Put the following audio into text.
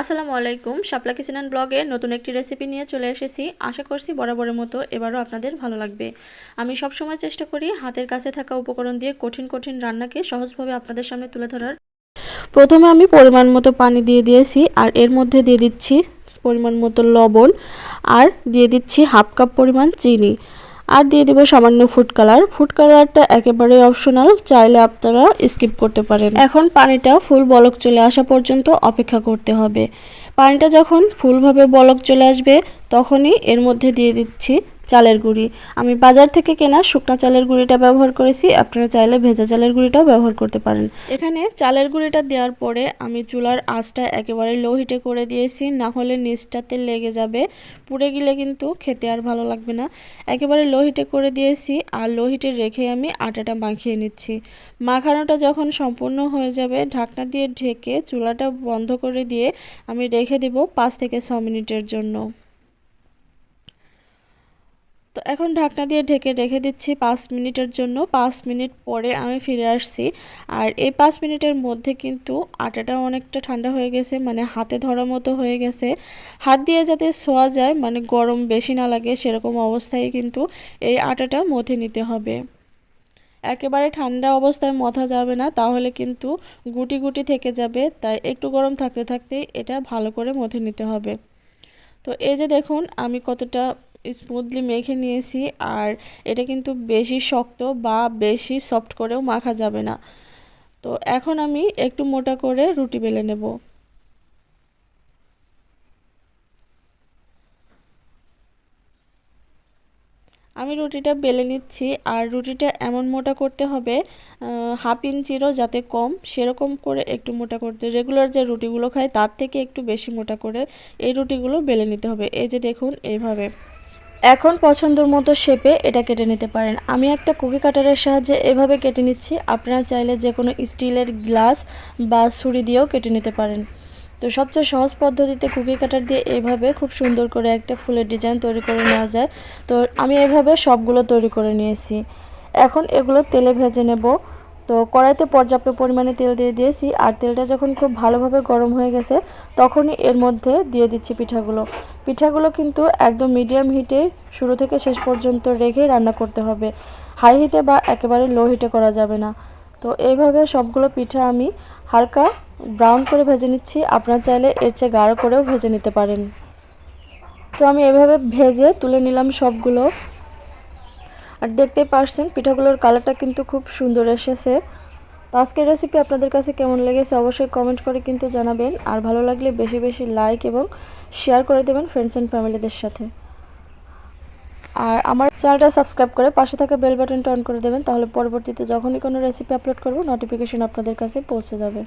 আসসালামু আলাইকুম। শাপলা কিচেন ব্লগে নতুন একটি রেসিপি নিয়ে চলে এসেছি। আশা করছি বরাবরের মতো এবারও আপনাদের ভালো লাগবে। আমি সবসময় চেষ্টা করি হাতের কাছে থাকা উপকরণ দিয়ে কঠিন কঠিন রান্নাকে সহজভাবে আপনাদের সামনে তুলে ধরার। প্রথমে আমি পরিমাণ মতো পানি দিয়ে দিয়েছি আর এর মধ্যে দিয়ে দিচ্ছি পরিমাণ মতো লবণ আর দিয়ে দিচ্ছি হাফ কাপ পরিমাণ চিনি। আর দিয়ে দেবো সামান্য ফুড কালার ফুড কালারটা একেবারে অপশনাল চাইলে আপনারা স্কিপ করতে পারেন। এখন পানিটা ফুল বলক চলে আসা পর্যন্ত অপেক্ষা করতে হবে। পানিটা যখন ফুলভাবে বলক চলে আসবে, তখনই এর মধ্যে দিয়ে দিচ্ছি চালের গুঁড়ি। আমি বাজার থেকে কেনা শুকনো চালের গুঁড়িটা ব্যবহার করেছি। আপনারা চাইলে ভেজা চালের গুঁড়িটাও ব্যবহার করতে পারেন। এখানে চালের গুঁড়িটা দেওয়ার পরে আমি চুলার আঁচটা একেবারে লো হিটে করে দিয়েছি। না হলে নিচটাতে লেগে যাবে। পুড়ে গেলে কিন্তু খেতে আর ভালো লাগবে না। একেবারে লো হিটে করে দিয়েছি আর লো হিটে রেখে আমি আটাটা মাখিয়ে নিচ্ছি। মাখানোটা যখন সম্পূর্ণ হয়ে যাবে, ঢাকনা দিয়ে ঢেকে চুলাটা বন্ধ করে দিয়ে আমি রেখে দেব পাঁচ থেকে ছ মিনিটের জন্য। তো এখন ঢাকনা দিয়ে ঢেকে রেখে দিচ্ছি পাঁচ মিনিটের জন্য। পাঁচ মিনিট পরে আমি ফিরে আসছি। আর এই পাঁচ মিনিটের মধ্যে কিন্তু আটাটা অনেকটা ঠান্ডা হয়ে গেছে মানে হাতে ধরার মতো হয়ে গেছে। হাত দিয়ে যাতে শোয়া যায় মানে গরম বেশি না লাগে, সেরকম অবস্থায় কিন্তু এই আটাটা মথে নিতে হবে। একেবারে ঠান্ডা অবস্থায় মথা যাবে না, তাহলে কিন্তু গুটি গুটি থেকে যাবে। তাই একটু গরম থাকতে থাকতেই এটা ভালো করে মথে নিতে হবে। তো এই যে দেখুন, আমি কতটা স্মুথলি মেখে নিয়েছি আর এটা কিন্তু বেশি শক্ত বা বেশি সফট করেও মাখা যাবে না। তো এখন আমি একটু মোটা করে রুটি বেলে নেব। আমি রুটিটা বেলে নিচ্ছি আর রুটিটা এমন মোটা করতে হবে হাফ ইঞ্চিরও যাতে কম, সেরকম করে একটু মোটা করতে রেগুলার যে রুটিগুলো খাই তার থেকে একটু বেশি মোটা করে এই রুটিগুলো বেলে নিতে হবে। এই যে দেখুন, এইভাবে। এখন পছন্দের মতো শেপে এটা কেটে নিতে পারেন। আমি একটা কুকি কাটারের সাহায্যে এভাবে কেটে নিচ্ছি। আপনারা চাইলে যে কোনো স্টিলের গ্লাস বা ছুরি দিয়েও কেটে নিতে পারেন। তো সবচেয়ে সহজ পদ্ধতিতে কুকি কাটার দিয়ে এভাবে খুব সুন্দর করে একটা ফুলের ডিজাইন তৈরি করে নেওয়া যায়। তো আমি এভাবে সবগুলো তৈরি করে নিয়েছি। এখন এগুলো তেলে ভেজে নেব। তো কড়াইতে পর্যাপ্ত পরিমাণে তেল দিয়ে দিয়েছি, আর তেলটা যখন খুব ভালোভাবে গরম হয়ে গেছে, তখনই এর মধ্যে দিয়ে দিচ্ছি পিঠাগুলো। পিঠাগুলো কিন্তু একদম মিডিয়াম হিটে শুরু থেকে শেষ পর্যন্ত রেখে রান্না করতে হবে। হাই হিটে বা একেবারে লো হিটে করা যাবে না। তো এইভাবে সবগুলো পিঠা আমি হালকা ব্রাউন করে ভেজে নিচ্ছি। আপনার চাইলে এর চেয়ে গাঢ় করেও ভেজে নিতে পারেন। তো আমি এভাবে ভেজে তুলে নিলাম সবগুলো। আর দেখতেই পারছেন, পিঠাগুলোর কালারটা কিন্তু খুব সুন্দর এসেছে। তো আজকের রেসিপি আপনাদের কাছে কেমন লেগেছে অবশ্যই কমেন্ট করে কিন্তু জানাবেন। আর ভালো লাগলে বেশি বেশি লাইক এবং শেয়ার করে দেবেন ফ্রেন্ডস অ্যান্ড ফ্যামিলিদের সাথে। আর আমার চ্যানেলটা সাবস্ক্রাইব করে পাশে থাকা বেল বাটনটা অন করে দেবেন, তাহলে পরবর্তীতে যখনই কোনো রেসিপি আপলোড করব নোটিফিকেশন আপনাদের কাছে পৌঁছে যাবে।